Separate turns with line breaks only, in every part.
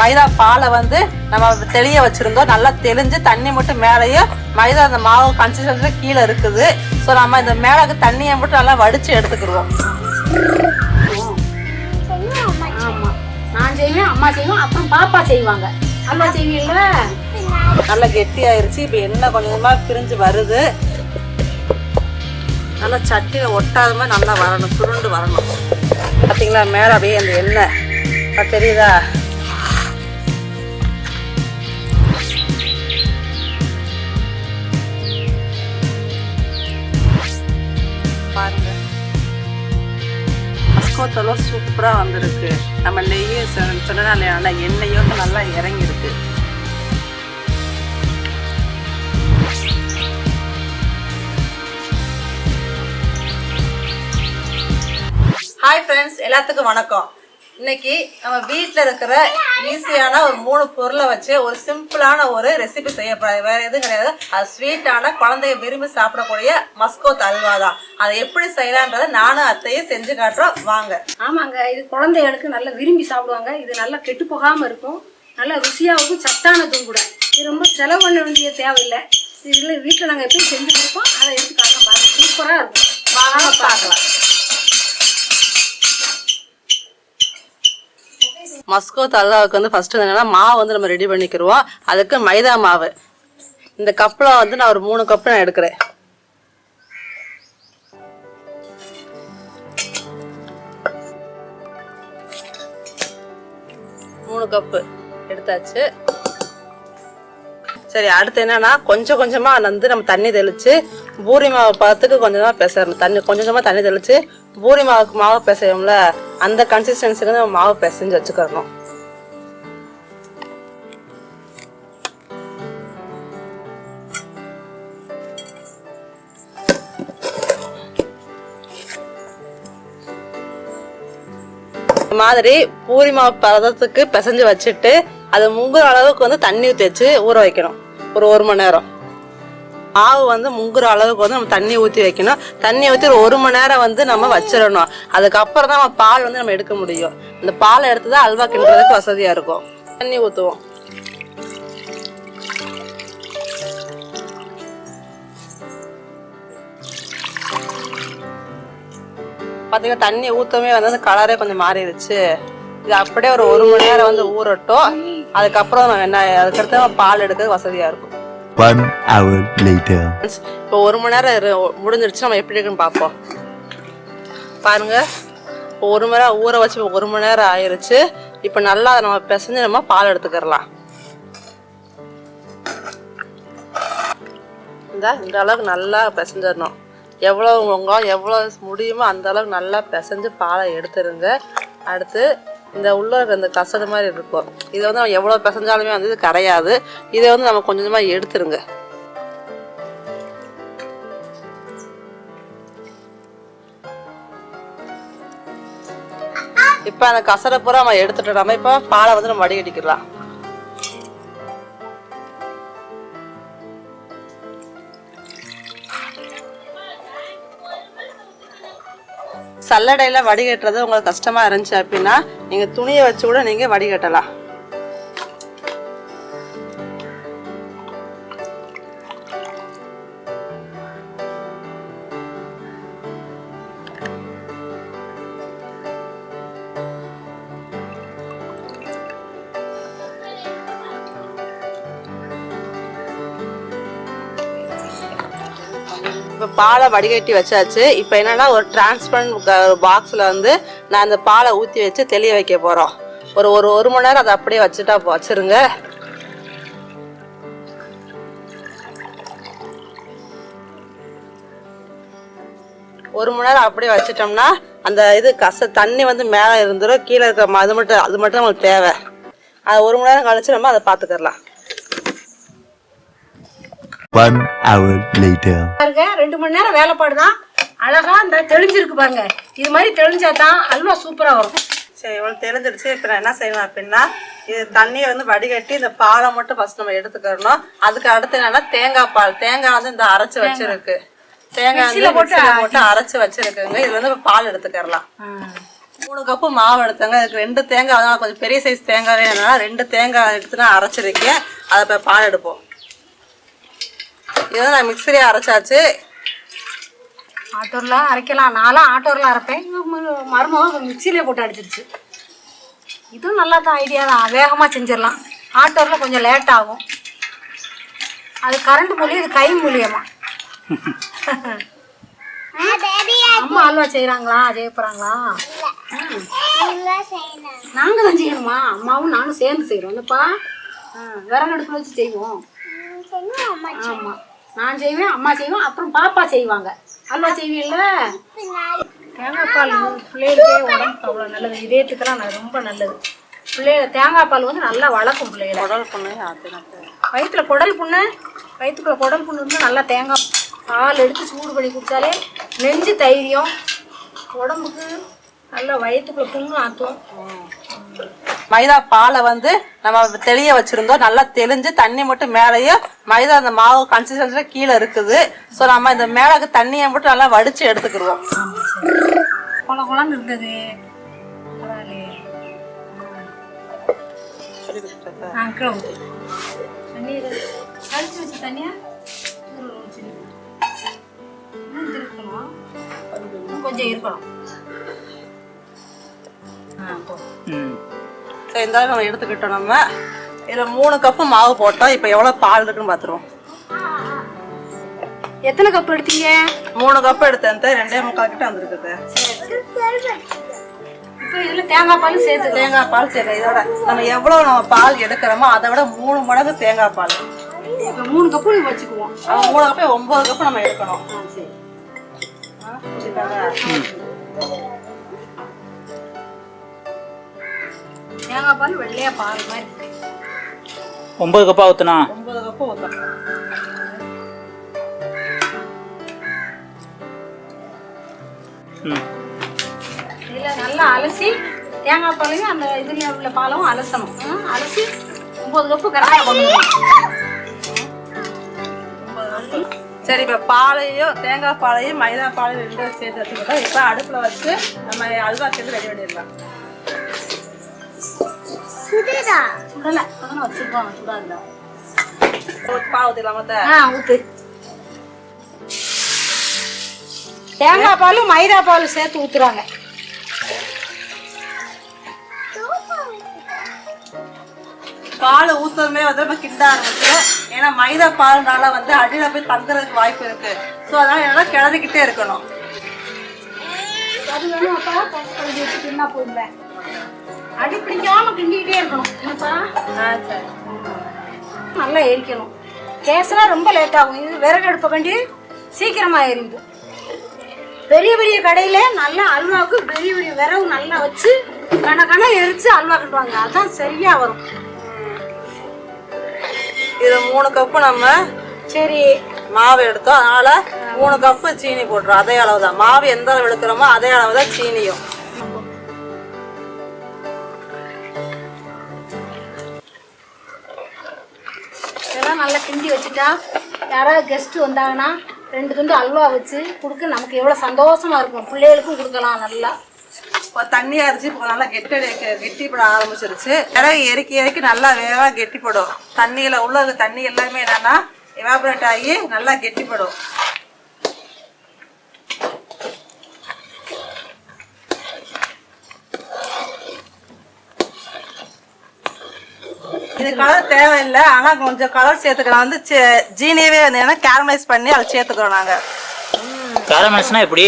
மைதா பாலை வந்து நம்ம தெளிய வச்சிருந்தோம். நல்லா தெளிஞ்சு தண்ணி மட்டும் மேலேயும் மைதா அந்த மாவு கன்சிஸ்டன்சில கீழே இருக்குது. ஸோ நம்ம இந்த மேலே தண்ணியை மட்டும் நல்லா வடிச்சு எடுத்துக்கிடுவோம்.
நான் செய்வேன் அம்மா செய்வோம் அப்புறம் பாப்பா செய்வாங்க. அம்மா செய்வீங்களா?
நல்லா கெட்டியாயிருச்சு. இப்போ எண்ணெய் கொஞ்சம் கொஞ்சமாக பிரிஞ்சு வருது. நல்லா சட்டியில் ஒட்டாத மாதிரி நல்லா வரணும் சுருண்டு வரணும். பார்த்தீங்களா மேலே அப்படியே அந்த எண்ணெய். தெரியுதா? மஸ்கோத்தெல்லாம் சூப்பராக வந்திருக்கு. நம்ம நெய்யும் சொன்னா நல்லா நல்லா இறங்கியிருக்கு ஹாய் ஃப்ரெண்ட்ஸ் எல்லாத்துக்கும் வணக்கம். இன்னைக்கு நம்ம வீட்டில் இருக்கிற ஈஸியான ஒரு மூணு பொருளை வச்சு ஒரு சிம்பிளான ஒரு ரெசிபி செய்யப்படாது வேற எதுவும் கிடையாது. அது ஸ்வீட்டான குழந்தைய விரும்பி சாப்பிடக்கூடிய மஸ்கோத் அல்வா தான். அதை எப்படி செய்யலான்றத நானும் அத்தையும் செஞ்சு காட்டுறோம். வாங்க.
ஆமாங்க இது குழந்தைகளுக்கு நல்லா விரும்பி சாப்பிடுவாங்க. இது நல்லா கெட்டு போகாமல் இருக்கும். நல்லா ருசியாகவும் சத்தானதும் கூட. இது ரொம்ப செலவு பண்ண வேண்டிய தேவையில்லை. இதில் வீட்டில் நாங்கள் எப்படி செஞ்சு கொடுப்போம் அதை எடுத்து காட்டலாம் பாருங்க. சூப்பராக இருக்கும்.
வாங்க பார்க்கலாம். மஸ்கோ தல்லாவுக்கு வந்து ஃபர்ஸ்ட் என்னன்னா மாவு வந்து நம்ம ரெடி பண்ணிக்கிருவோம். அதுக்கு மைதா மாவு. இந்த கப்பில் வந்து நான் ஒரு மூணு கப்பு நான் எடுக்கிறேன். மூணு கப்பு எடுத்தாச்சு. சரி அடுத்து என்னன்னா கொஞ்சம் கொஞ்சமா வந்து நம்ம தண்ணி தெளிச்சு பூரி மாவு பார்த்துக்கு கொஞ்சமா பேசணும் தண்ணி கொஞ்சம் கொஞ்சமா தண்ணி தெளிச்சு பூரி மாவுக்கு மாவு பிசையோம்ல அந்த கன்சிஸ்டன்சிக்கு நம்ம மாவு பிசைஞ்சு வச்சுக்கிறணும் இந்த மாதிரி பூரி மாவு பதத்துக்கு பிசைஞ்சு வச்சுட்டு அது முங்குற அளவுக்கு வந்து தண்ணி ஊற்றி வச்சு ஊற வைக்கணும். ஒரு ஒரு மணி நேரம். ஆவு வந்து முங்குற அளவுக்கு வந்து நம்ம தண்ணி ஊற்றி வைக்கணும். தண்ணி ஊற்றி ஒரு ஒரு மணி நேரம் வந்து நம்ம வச்சிடணும். அதுக்கப்புறம் தான் நம்ம பால் வந்து நம்ம எடுக்க முடியும். இந்த பாலை எடுத்து தான் அல்வா கிண்டுறதுக்கு வசதியாக இருக்கும். தண்ணி ஊற்றுவோம் பார்த்தீங்கன்னா தண்ணி ஊற்றமே வந்து அந்த கலரே கொஞ்சம் மாறிடுச்சு. இது அப்படியே ஒரு ஒரு மணி நேரம் வந்து ஊறட்டும். அதுக்கப்புறம் நம்ம என்ன அதுக்கடுத்து நம்ம பால் எடுக்க வசதியாக இருக்கும்.
ஒன் ஹவர் லேட்டர்
இப்போ ஒரு மணி நேரம் முடிஞ்சிருச்சு நம்ம எப்படி இருக்குன்னு பார்ப்போம். பாருங்க இப்போ ஒரு மணி நேரம் ஊற வச்சு ஒரு மணி நேரம் ஆயிருச்சு. இப்போ நல்லா அதை நம்ம பிசைஞ்சு நம்ம பால் எடுத்துக்கிறலாம். இந்த இந்த அளவுக்கு நல்லா பிசைஞ்சிடணும். எவ்வளோ உங்க எவ்வளோ முடியுமோ அந்த அளவுக்கு நல்லா பிசைஞ்சு பாலை எடுத்துருங்க. அடுத்து இந்த உள்ள இந்த கசடு மாதிரி இருக்கும். இதை வந்து நம்ம எவ்வளோ பிசைஞ்சாலுமே வந்து இது கரையாது. இதை வந்து நம்ம கொஞ்சம் கொஞ்சமாக எடுத்துருங்க. இப்போ அந்த கசடை பூரா நம்ம எடுத்துட்டு நம்ம இப்போ பாலை வந்து நம்ம வடிகட்டிக்கலாம். கல்லடையில் வடிகட்டுறது உங்களுக்கு கஷ்டமாக இருந்துச்சு அப்படின்னா நீங்கள் துணியை வச்சு கூட நீங்கள் வடிகட்டலாம். இப்போ பாலை வடிகட்டி வச்சாச்சு. இப்போ என்னன்னா ஒரு டிரான்ஸ்பரண்ட் பாக்ஸில் வந்து நான் அந்த பாலை ஊற்றி வச்சு தெளிய வைக்க போகிறோம் ஒரு ஒரு ஒரு மணி நேரம் அதை அப்படியே வச்சுட்டா போ- வச்சிருங்க. ஒரு மணி நேரம் அப்படியே வச்சிட்டோம்னா அந்த இது கச தண்ணி வந்து மேலே இருந்துடும் கீழே இருக்கிற அது மட்டும் அது மட்டும் நம்மளுக்கு தேவை. அது ஒரு மணி நேரம் கழிச்சு நம்ம அதை பார்த்துக்கலாம்
One hour later.
பாருங்க ரெண்டு மணி நேரம் வேலைப்பாடு தான் அழகா இந்த தெளிஞ்சிருக்கு பாருங்க. இது மாதிரி தெளிஞ்சா தான் அல்வா சூப்பராக வரும்.
சரி இவ்வளோ தெரிஞ்சிருச்சு இப்போ நான் என்ன செய்வேன் அப்படின்னா இது தண்ணியை வந்து வடிகட்டி இந்த பாலை மட்டும் ஃபர்ஸ்ட் நம்ம எடுத்துக்கிறணும். அதுக்கு அடுத்து என்னன்னா தேங்காய் பால். தேங்காய் வந்து இந்த அரைச்சு வச்சிருக்கு. தேங்காய் வந்து
போட்டு
அரைச்சு. வச்சிருக்குங்க. இது வந்து பால் எடுத்துக்கிறலாம். மூணு கப்பு மாவு எடுத்தாங்க. அதுக்கு ரெண்டு தேங்காய் கொஞ்சம் பெரிய சைஸ் தேங்காய் வேணும்னா ரெண்டு தேங்காய் எடுத்து நான் அரைச்சிருக்கேன். அதை இப்போ பால் எடுப்போம். இதை நான் மிக்சிலே அரைச்சாச்சு.
ஆட்டோரில் அரைக்கலாம். நான்லாம் ஆட்டோரில் அரைப்பேன். மருமகம் மிக்சியிலே போட்டு அடிச்சிருச்சு. இதுவும் நல்லா தான் ஐடியா தான். வேகமாக செஞ்சிடலாம். ஆட்டோரில் கொஞ்சம் லேட் ஆகும். அது கரண்ட் மூலியம் இது கை மூலியமா. அம்மா அல்வா செய்கிறாங்களா செய்ய போகிறாங்களா நாங்கள் தான் செய்யணுமா? அம்மாவும் நானும் சேர்ந்து செய்கிறோம் ஆ, விறகு அடுப்பில் வச்சு செய்வோம். ஆமாம் நான் செய்வேன் அம்மா செய்வேன் அப்புறம் பாப்பா செய்வாங்க. அல்வா செய்வீல்ல? தேங்காய் பால் பிள்ளைகளுக்கே உடம்புக்கு அவ்வளோ நல்லது. இதயத்துக்கெல்லாம் ரொம்ப நல்லது. பிள்ளைகள தேங்காய் பால் வந்து நல்லா வளர்க்கும் பிள்ளைகளை.
உடல் பொண்ணு
வயிற்றுல குடல் புண்ணு வயிற்றுக்குள்ள குடல் புண்ணு இருந்தால் நல்லா தேங்காய் பால் எடுத்து சூடு பண்ணி குடித்தாலே நெஞ்சு தைரியம். உடம்புக்கு நல்லா வயிற்றுக்குள்ள புண்ணு ஆற்றும்
மைதா பாலை வந்து நம்ம தெளிய வச்சிருந்தோம். நல்லா தெளிஞ்சு தண்ணி மட்டும் மேலேயும் மைதா அந்த மாவு கன்சிஸ்டன்சில கீழே இருக்குது. ஸோ நம்ம இந்த மேலே தண்ணியை மட்டும் நல்லா வடிச்சு எடுத்துக்கிடுவோம்.
இருந்தது கொஞ்சம் இருக்கணும். ஆ போ.
ம்.
சரி இந்த நம்ம எடுத்துக்கிட்டோம் நம்ம. இதில் மூணு கப்பு மாவு போட்டோம். இப்போ எவ்வளோ பால் இருக்குன்னு பார்த்துருவோம்
எத்தனை கப் எடுத்தீங்க?
மூணு கப்பு எடுத்தேன் ரெண்டே முக்கால் கிட்ட வந்துருக்குது.
இப்போ இதில் தேங்காய் பால் சேர்த்து
தேங்காய் பால் சரி இதோட நம்ம எவ்வளோ நம்ம பால் எடுக்கிறோமோ அதை விட மூணு மடங்கு தேங்காய் பால்.
இப்போ மூணு கப்பு வச்சுக்குவோம்.
மூணு கப்பு ஒன்பது கப்பு நம்ம எடுக்கணும்.
சரி. தேங்காய் பால் வெள்ளையா பால் மாதிரி.
ஒன்பது கப்பா ஊத்துனா?
ஒன்பது கப்பு ஊற்றணும்
இதில் நல்லா அலசி தேங்காய் பாலையும் அந்த இதுல உள்ள பாலும் அலசணும். அலசி ஒம்பது கப்பு கரெக்டாக பண்ணணும்
சரி இப்போ பாலையும் தேங்காய் பாலையும் மைதா பாலையும் ரெண்டும் சேர்த்து வச்சுக்கிட்டோம் இப்போ அடுப்பில் வச்சு நம்ம அல்வா சேர்த்து ரெடி பண்ணிடலாம்.
சுடலை அதனால் வச்சுருப்பாங்க சுடாதுல
பால்
ஊத்து தேங்காய் பாலும் மைதா பாலும் சேர்த்து ஊத்துறாங்க
பால் ஊத்துறதுமே வந்து நம்ம கிண்ட ஆரம்பிச்சு ஏன்னா மைதா பால்னால வந்து அடியில போய் தங்குறதுக்கு வாய்ப்பு இருக்கு ஸோ அதனால என்ன கிளறிக்கிட்டே இருக்கணும்
அது வேணும் அப்பா தின்னா போதுங்க அடி பிடிக்காம கிண்டிக்கிட்டே இருக்கணும். என்னப்பா? நல்லா எரிக்கணும். கேஸ்னா ரொம்ப லேட் ஆகும். இது விறகு அடுப்பை கண்டி சீக்கிரமா எரியுது. பெரிய பெரிய கடையில நல்லா அல்வாவுக்கு பெரிய பெரிய விறகு நல்லா வச்சு கன கன எரிச்சு அல்வா கட்டுவாங்க. அதான் சரியா வரும்.
இது மூணு கப்பு நம்ம
சரி.
மாவு எடுத்தோம். அதனால மூணு கப்பு சீனி போட்டுரும் அதே அளவு தான் மாவு எந்த அளவு எடுக்கிறோமோ அதே அளவு தான் சீனியும்.
இதெல்லாம் நல்லா கிண்டி வச்சுட்டா யாராவது கெஸ்ட்டு வந்தாங்கன்னா ரெண்டு துண்டு அல்வா வச்சு கொடுக்க நமக்கு எவ்வளோ சந்தோஷமாக இருக்கும். பிள்ளைகளுக்கும் கொடுக்கலாம் நல்லா.
இப்போ தண்ணி அரைச்சி இப்போ நல்லா கெட்டி கெட்டிப்பட ஆரம்பிச்சிருச்சு. இறகு இறக்கி இறக்கி நல்லா வேகமாக கெட்டிப்படும். தண்ணியில் உள்ள தண்ணி எல்லாமே என்னன்னா எவாபரேட் ஆகி நல்லா கெட்டிப்படும். இது கலர் தேவையில்லை. ஆனால் கொஞ்சம் கலர் சேர்த்துக்கலாம். வந்து ஜீனியவே வந்து ஏன்னா கேரமலைஸ் பண்ணி அதை சேர்த்துக்கிறோம் நாங்கள்
கேரமல்ஸ்னா எப்படி?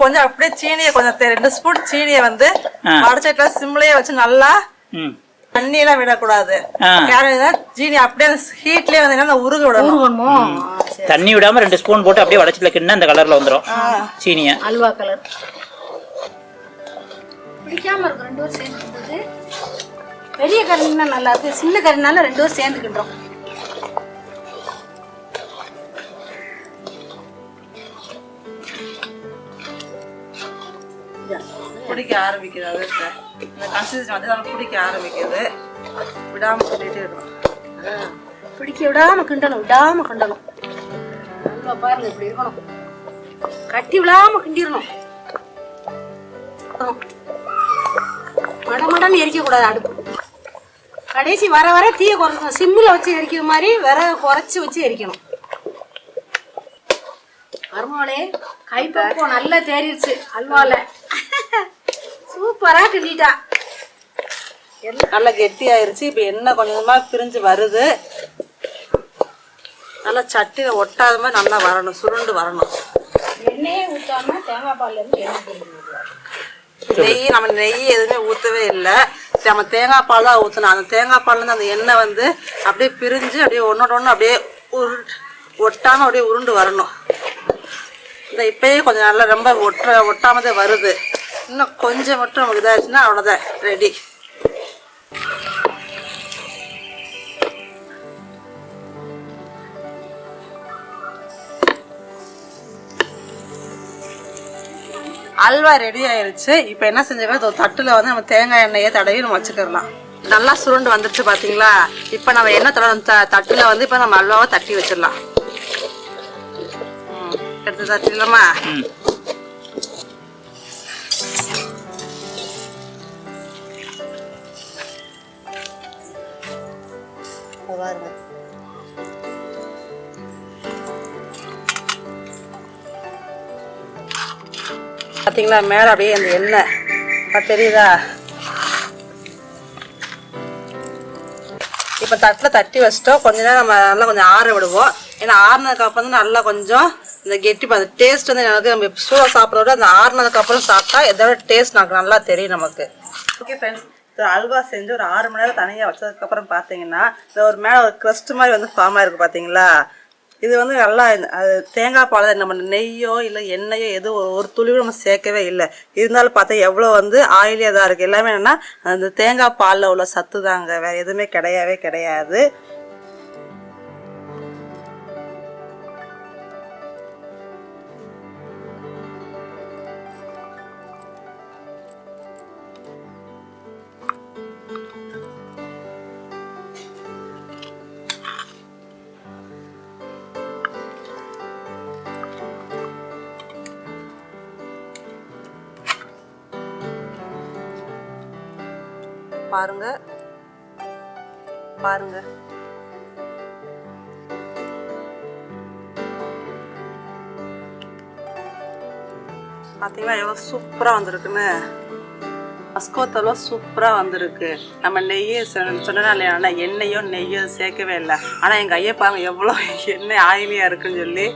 கொஞ்சம் அப்படியே சீனியை கொஞ்சம் ரெண்டு ஸ்பூன் சீனியை வந்து. வடச்சட்டில சிம்லயே வச்சு நல்லா தண்ணி எல்லாம் விடக்கூடாது. ஜீனி அப்படியே ஹீட்லயே வந்து என்ன உருக விடணும்.
தண்ணி விடாம ரெண்டு ஸ்பூன் போட்டு அப்படியே வடச்சில கிண்ண அந்த கலர்ல வந்துடும் சீனிய.
அல்வா கலர் பிடிக்காம இருக்கும். ரெண்டு பேரும் பெரிய கறினா நல்லா இருக்கு சின்ன கறினால ரெண்டு பேரும் சேர்ந்துக்கிட்டோம்
பிடிக்க இப்ப. இந்த கன்சிஸ்டன்சி வந்து நம்ம பிடிக்க ஆரம்பிக்குது. விடாம சொல்லிட்டே இருக்கணும்
பிடிக்க விடாம கிண்டணும் விடாம கிண்டணும். அல்வா பாருங்க இப்படி இருக்கணும். கட்டி விடாம கிண்டிடணும் மடமடன்னு எரிக்கக்கூடாது அடுப்பு. கடைசி வர வர தீயை குறைக்கணும் சிம்மில் வச்சு எரிக்கிற மாதிரி விறகு குறைச்சி வச்சு எரிக்கணும். மருமகளே கைப்பக்குவம் நல்லா தேறிடுச்சு அல்வால. சூப்பரா கிண்டிட்டா.
நல்லா கெட்டியாயிருச்சு இப்போ எண்ணெய் கொஞ்சம் கொஞ்சமாக பிரிஞ்சு வருது. நல்லா சட்டியில் ஒட்டாத மாதிரி நல்லா வரணும் சுருண்டு வரணும்.
எண்ணெயே ஊத்தாம தேங்காய் பால்ல இருந்து எண்ணெய்
நெய் நம்ம நெய் எதுவுமே ஊற்றவே இல்லை. நம்ம தேங்காய் பால் தான் ஊற்றணும் அந்த தேங்காய் பால்லேருந்து அந்த எண்ணெய் வந்து அப்படியே பிரிஞ்சு அப்படியே ஒன்றோட ஒன்று அப்படியே உரு ஒட்டாமல் அப்படியே உருண்டு வரணும். இந்த இப்பயே கொஞ்சம் நல்லா ரொம்ப ஒட்டுற ஒட்டாமதே வருது. இன்னும் கொஞ்சம் மட்டும் நமக்கு இதாகிடுச்சுன்னா அவ்வளோதான் ரெடி அல்வா ரெடி ஆயிருச்சு. இப்போ என்ன செஞ்சுக்கலாம் ஒரு தட்டில் வந்து நம்ம தேங்காய் எண்ணெயை தடவி நம்ம வச்சுக்கலாம் நல்லா சுருண்டு வந்துருச்சு பார்த்தீங்களா இப்போ நம்ம எண்ணெய் தட த- தட்டுல வந்து இப்போ நம்ம அல்வாவை தட்டி வச்சிடலாம். எடுத்து தட்டிடலாமா? பார்த்தீங்களா மேலே அப்படியே அந்த எண்ணெய். அது தெரியுதா? இப்போ தட்டில் தட்டி வச்சிட்டோம். கொஞ்ச நேரம் நம்ம நல்லா கொஞ்சம் ஆற விடுவோம். ஏன்னா ஆறுனதுக்கு அப்புறம் தான் நல்லா கொஞ்சம் இந்த கெட்டி அந்த டேஸ்ட் வந்து எனக்கு நம்ம சூடாக சாப்பிட்றத விட அந்த ஆறுனதுக்கு அப்புறம் சாப்பிட்டா இதோட டேஸ்ட் நமக்கு நல்லா தெரியும் நமக்கு. ஓகே ஃப்ரெண்ட்ஸ் இந்த அல்வா செஞ்சு ஒரு ஆறு மணி நேரம் தனியாக வச்சதுக்கப்புறம் பார்த்தீங்கன்னா இந்த ஒரு மேலே ஒரு க்ரஸ்ட் மாதிரி வந்து ஃபார்ம் ஆயிருக்கு பார்த்தீங்களா இது வந்து நல்லா அது தேங்காய் பால் நம்ம நெய்யோ இல்லை எண்ணெயோ எதுவும் ஒரு ஒரு துளியும் நம்ம சேர்க்கவே இல்லை. இருந்தாலும் பார்த்தா எவ்வளோ வந்து ஆயிலியாக தான் இருக்குது எல்லாமே என்னென்னா அந்த தேங்காய் பாலில் உள்ள சத்து தாங்க வேறு எதுவுமே கிடையவே கிடையாது. பாருங்க. பாருங்க. பார்த்தீங்களா எவ்வளோ சூப்பராக வந்திருக்குன்னு? மஸ்கோத்தலோ சூப்பராக வந்திருக்கு. நம்ம நெய்யை சொன்னா இல்லையா எண்ணெயோ நெய்யோ சேர்க்கவே இல்லை. ஆனால் எங்கள் ஐயா பாருங்க எவ்வளோ எண்ணெய் ஆயிலியாக இருக்குன்னு சொல்லி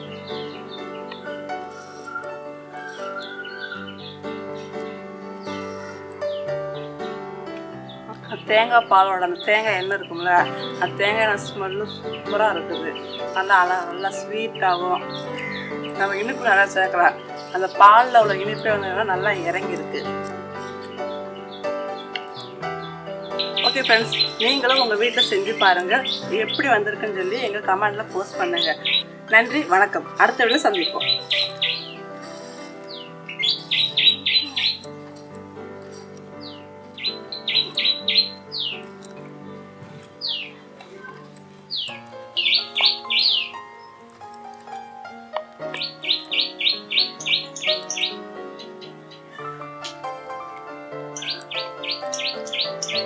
தேங்காய் பாலோட அந்த தேங்காய் எண்ணெய் இருக்கும்ல அந்த தேங்காய் எண்ணெய் ஸ்மெல்லு சூப்பராக இருக்குது. நல்லா அழ நல்லா ஸ்வீட்டாகவும் நம்ம இனிப்பு நல்லா சேர்க்கலாம். அந்த பாலில் உள்ள இனிப்பே வந்து நல்லா இறங்கியிருக்கு. ஓகே ஃப்ரெண்ட்ஸ் நீங்களும் உங்கள் வீட்டில் செஞ்சு பாருங்கள் எப்படி வந்திருக்குன்னு சொல்லி எங்கள் கமெண்டில் போஸ்ட் பண்ணுங்கள் நன்றி வணக்கம். அடுத்த வீடியோ சந்திப்போம்.